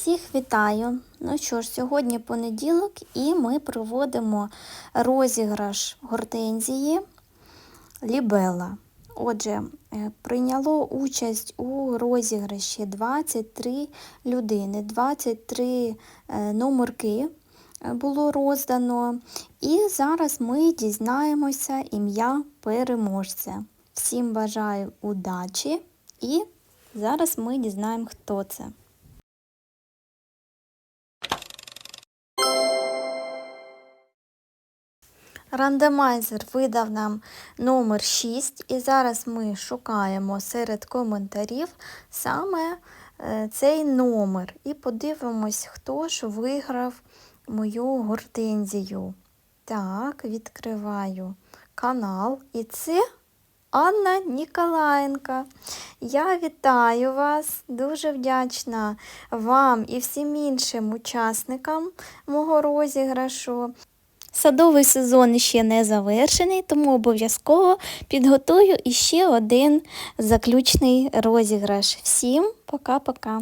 Всіх вітаю! Ну що ж, сьогодні понеділок і ми проводимо розіграш гортензії Лібела. Отже, е, прийняло участь у розіграші 23 людини, 23 е, номерки е, було роздано. І зараз ми дізнаємося ім'я переможця. Всім бажаю удачі і зараз ми дізнаємо, хто це. Рандомайзер видав нам номер 6, і зараз ми шукаємо серед коментарів саме е, цей номер. І подивимось, хто ж виграв мою гортензію. Так, відкриваю канал. І це Анна Ніколаєнка. Я вітаю вас, дуже вдячна вам і всім іншим учасникам мого розіграшу. Садовий сезон ще не завершений, тому обов'язково підготую іще один заключний розіграш. Всім пока-пока!